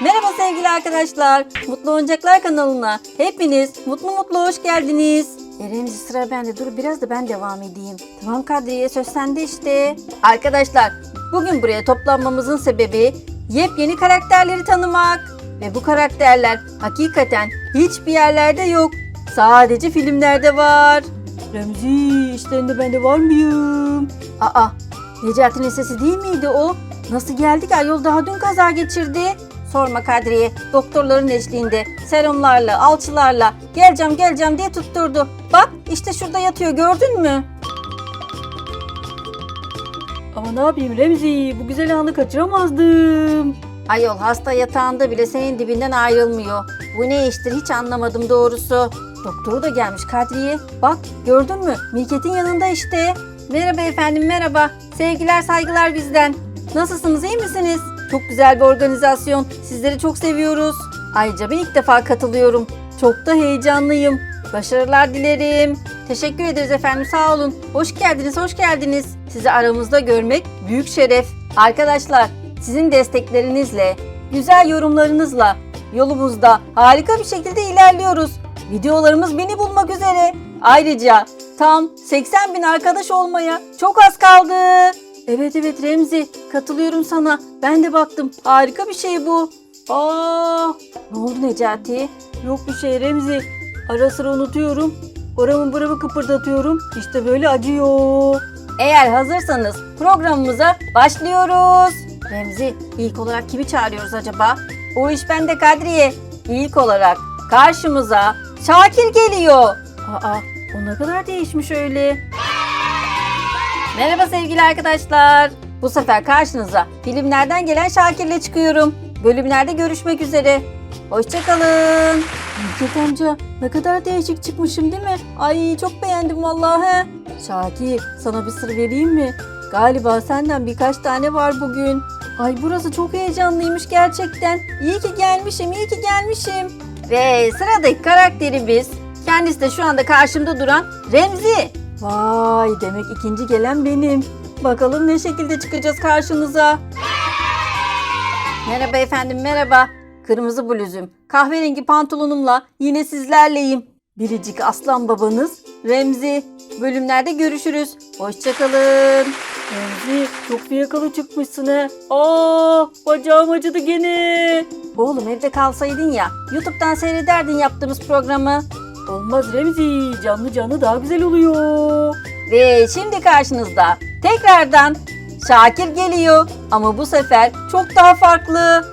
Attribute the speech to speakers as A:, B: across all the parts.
A: Merhaba sevgili arkadaşlar. Mutlu Oyuncaklar kanalına hepiniz mutlu mutlu hoş geldiniz. E Remzi sıra bende. Dur biraz da ben devam edeyim. Tamam Kadriye söz sende işte. Arkadaşlar bugün buraya toplanmamızın sebebi yepyeni karakterleri tanımak. Ve bu karakterler hakikaten hiçbir yerlerde yok. Sadece filmlerde var. Remzi işlerinde ben de var mıyım? Aa Necati'nin sesi değil miydi o? Nasıl geldik ayol daha dün kaza geçirdi. Sorma Kadriye. Doktorların eşliğinde serumlarla, alçılarla geleceğim geleceğim diye tutturdu. Bak işte şurada yatıyor gördün mü? Ama ne yapayım Remzi bu güzel anı kaçıramazdım. Ayol hasta yatağında bile senin dibinden ayrılmıyor. Bu ne iştir hiç anlamadım doğrusu. Doktoru da gelmiş Kadriye. Bak gördün mü? Mirket'in yanında işte. Merhaba efendim merhaba. Sevgiler saygılar bizden. Nasılsınız iyi misiniz? Çok güzel bir organizasyon. Sizleri çok seviyoruz. Ayrıca ben ilk defa katılıyorum. Çok da heyecanlıyım. Başarılar dilerim. Teşekkür ederiz efendim sağ olun. Hoş geldiniz hoş geldiniz. Sizi aramızda görmek büyük şeref. Arkadaşlar sizin desteklerinizle, güzel yorumlarınızla yolumuzda harika bir şekilde ilerliyoruz. Videolarımız beni bulmak üzere. Ayrıca tam 80 bin arkadaş olmaya çok az kaldı. Evet evet Remzi katılıyorum sana. Ben de baktım. Harika bir şey bu. Aa, ne oldu Necati? Yok bir şey Remzi. Ara sıra unutuyorum. Oramı buramı kıpırdatıyorum. İşte böyle acıyor. Eğer hazırsanız programımıza başlıyoruz. Remzi ilk olarak kimi çağırıyoruz acaba? O iş bende Kadriye. İlk olarak karşımıza Şakir geliyor. Aa o ne kadar değişmiş öyle. Merhaba sevgili arkadaşlar. Bu sefer karşınıza filmlerden gelen Şakir'le çıkıyorum. Bölümlerde görüşmek üzere. Hoşçakalın. Milket amca ne kadar değişik çıkmışım değil mi? Ay çok beğendim vallahi. Şakir sana bir sır vereyim mi? Galiba senden birkaç tane var bugün. Ay burası çok heyecanlıymış gerçekten. İyi ki gelmişim, iyi ki gelmişim. Ve sıradaki karakterimiz kendisi de şu anda karşımda duran Remzi. Vay demek ikinci gelen benim. Bakalım ne şekilde çıkacağız karşınıza. Merhaba efendim merhaba. Kırmızı bluzum, kahverengi pantolonumla yine sizlerleyim. Biricik aslan babanız Remzi. Bölümlerde görüşürüz. Hoşçakalın. Remzi çok fiyakalı çıkmışsın he. Aa bacağım acıdı gene. Oğlum evde kalsaydın ya YouTube'dan seyrederdin yaptığımız programı. Olmaz Remzi canlı canlı daha güzel oluyor. Ve şimdi karşınızda tekrardan Şakir geliyor ama bu sefer çok daha farklı.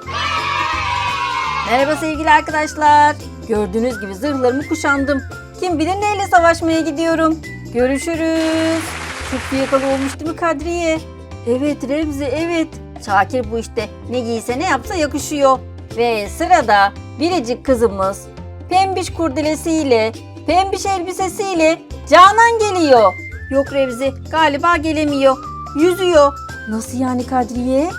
A: Merhaba sevgili arkadaşlar. Gördüğünüz gibi zırhlarımı kuşandım. Kim bilir neyle savaşmaya gidiyorum. Görüşürüz. Çok fiyakalı olmuş değil mi Kadriye? Evet Remzi evet. Şakir bu işte ne giyse ne yapsa yakışıyor. Ve sırada biricik kızımız pembiş kurdelesiyle, pembiş elbisesiyle Canan geliyor. Yok Remzi galiba gelemiyor. Yüzüyor. Nasıl yani Kadriye?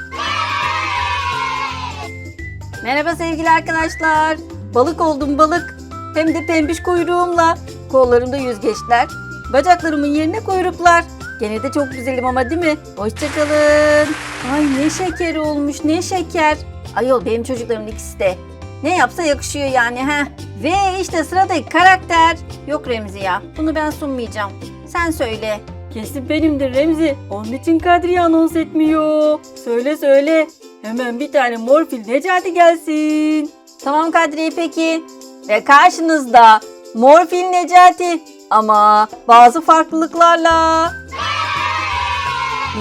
A: Merhaba sevgili arkadaşlar. Balık oldum balık. Hem de pembiş kuyruğumla. Kollarımda yüzgeçler. Bacaklarımın yerine kuyruklar. Gene de çok güzelim ama değil mi? Hoşçakalın. Ay ne şeker olmuş ne şeker. Ayol benim çocuklarımın ikisi de. Ne yapsa yakışıyor yani ha. Ve işte sıradaki karakter. Yok Remzi ya. Bunu ben sunmayacağım. Sen söyle. Kesin benimdir Remzi. Onun için Kadriye anons etmiyor. Söyle söyle. Hemen bir tane morfil Necati gelsin. Tamam Kadriye peki. Ve karşınızda morfil Necati. Ama bazı farklılıklarla.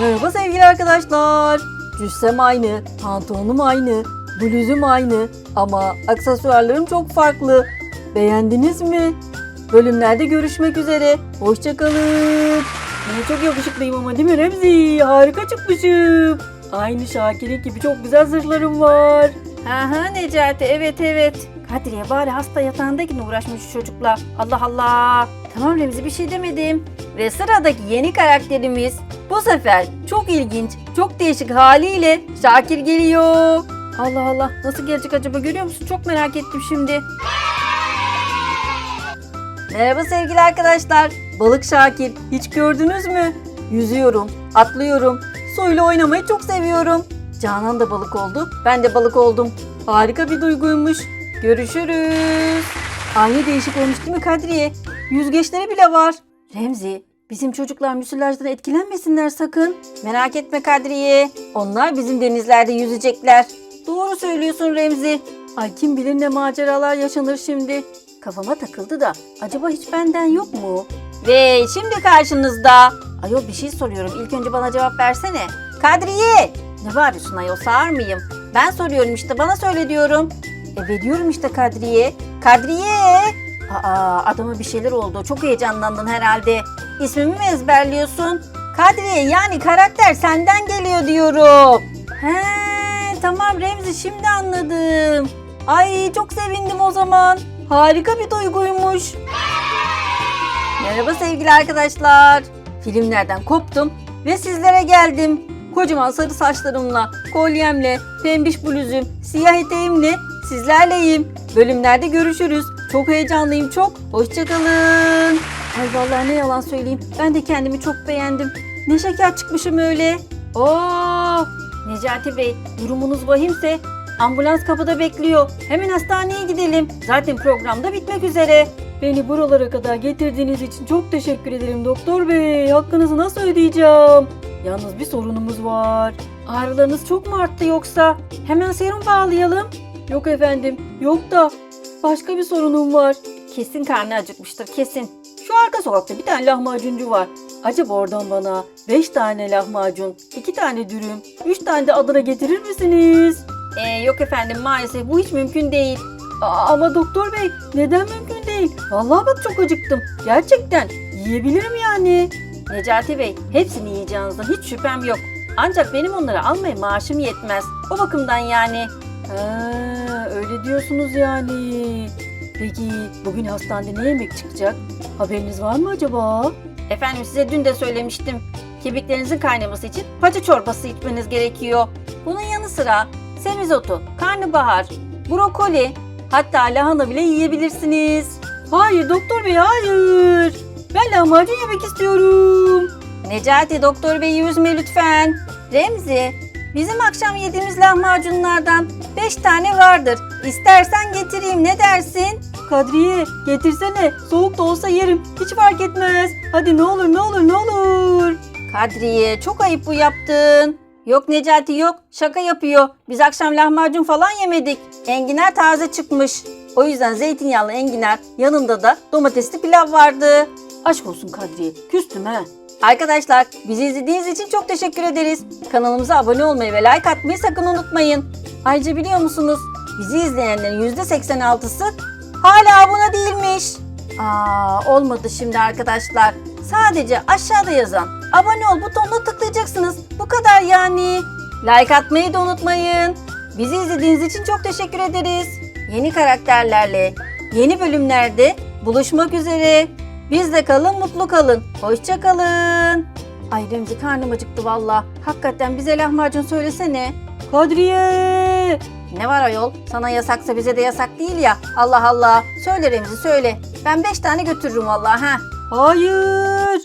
A: Merhaba sevgili arkadaşlar. Cüssem aynı, pantolonum aynı, bluzum aynı ama aksesuarlarım çok farklı. Beğendiniz mi? Bölümlerde görüşmek üzere. Hoşçakalın. Ben çok yakışıklıyım ama değil mi Remzi? Harika çıkmışım. Aynı Şakir'in gibi çok güzel zırhlarım var. Aha Necati evet evet. Kadriye bari hasta yatağındakine uğraşmış şu çocukla. Allah Allah. Tamam Remzi bir şey demedim. Ve sıradaki yeni karakterimiz bu sefer çok ilginç, çok değişik haliyle Şakir geliyor. Allah Allah nasıl gelecek acaba görüyor musun? Çok merak ettim şimdi. Merhaba sevgili arkadaşlar. Balık Şakir hiç gördünüz mü? Yüzüyorum, atlıyorum, suyla oynamayı çok seviyorum. Canan da balık oldu, ben de balık oldum. Harika bir duyguymuş. Görüşürüz. Aynı değişik olmuş değil mi Kadriye? Yüzgeçleri bile var. Remzi, bizim çocuklar müsilajdan etkilenmesinler sakın. Merak etme Kadriye. Onlar bizim denizlerde yüzecekler. Doğru söylüyorsun Remzi. Ay kim bilir ne maceralar yaşanır şimdi. Kafama takıldı da acaba hiç benden yok mu? Ve şimdi karşınızda. Ayol bir şey soruyorum. İlk önce bana cevap versene. Kadriye! Ne bağırıyorsun ayol sağır mıyım? Ben soruyorum işte bana söyle diyorum. E veriyorum işte Kadriye. Kadriye! Aa adama bir şeyler oldu. Çok heyecanlandın herhalde. İsmimi mi ezberliyorsun? Kadriye yani karakter senden geliyor diyorum. He tamam Remzi şimdi anladım. Ay çok sevindim o zaman. Harika bir duyguymuş. Merhaba sevgili arkadaşlar. Filmlerden koptum ve sizlere geldim. Kocaman sarı saçlarımla, kolyemle, pembiş bluzum, siyah eteğimle sizlerleyim. Bölümlerde görüşürüz. Çok heyecanlıyım çok. Hoşçakalın. Ay vallahi ne yalan söyleyeyim. Ben de kendimi çok beğendim. Ne şeker çıkmışım öyle. Oo! Necati Bey, durumunuz vahimse ambulans kapıda bekliyor. Hemen hastaneye gidelim. Zaten programda bitmek üzere. Beni buralara kadar getirdiğiniz için çok teşekkür ederim doktor bey. Hakkınızı nasıl ödeyeceğim? Yalnız bir sorunumuz var. Ağrılarınız çok mu arttı yoksa? Hemen serum bağlayalım. Yok efendim, yok da başka bir sorunum var. Kesin karnı acıkmıştır, kesin. Şu arka sokakta bir tane lahmacuncu var. Acaba oradan bana 5 tane lahmacun, 2 tane dürüm, 3 tane de Adana getirir misiniz? Ee, yok efendim maalesef bu hiç mümkün değil. Aa, ama doktor bey neden mümkün değil? Vallahi bak çok acıktım. Gerçekten yiyebilirim yani. Necati Bey hepsini yiyeceğinizden hiç şüphem yok. Ancak benim onları almaya maaşım yetmez. O bakımdan yani. Ha, öyle diyorsunuz yani. Peki bugün hastanede ne yemek çıkacak? Haberiniz var mı acaba? Efendim size dün de söylemiştim. Kemiklerinizin kaynaması için paça çorbası içmeniz gerekiyor. Bunun yanı sıra semizotu, karnabahar, brokoli, hatta lahana bile yiyebilirsiniz. Hayır doktor bey hayır. Ben lahmacun yemek istiyorum. Necati doktor beyi üzme lütfen. Remzi bizim akşam yediğimiz lahmacunlardan 5 tane vardır. İstersen getireyim ne dersin? Kadriye getirsene. Soğuk da olsa yerim. Hiç fark etmez. Hadi ne olur ne olur ne olur. Kadriye çok ayıp bu yaptın. Yok Necati yok. Şaka yapıyor. Biz akşam lahmacun falan yemedik. Enginar taze çıkmış. O yüzden zeytinyağlı enginar yanında da domatesli pilav vardı. Aşk olsun Kadriye. Küstüm ha. Arkadaşlar bizi izlediğiniz için çok teşekkür ederiz. Kanalımıza abone olmayı ve like atmayı sakın unutmayın. Ayrıca biliyor musunuz? Bizi izleyenlerin %86'sı hala abone değilmiş. Aa, olmadı şimdi arkadaşlar. Sadece aşağıda yazan abone ol butonuna tıklayacaksınız. Bu kadar yani. Like atmayı da unutmayın. Bizi izlediğiniz için çok teşekkür ederiz. Yeni karakterlerle, yeni bölümlerde buluşmak üzere. Bizde kalın, mutlu kalın. Hoşça kalın. Ay Remzi karnım acıktı valla. Hakikaten bize lahmacun söylesene. Kadriye! Ne var ayol? Sana yasaksa bize de yasak değil ya. Allah Allah. Söyle Remzi söyle. Ben beş tane götürürüm valla ha. Hayır.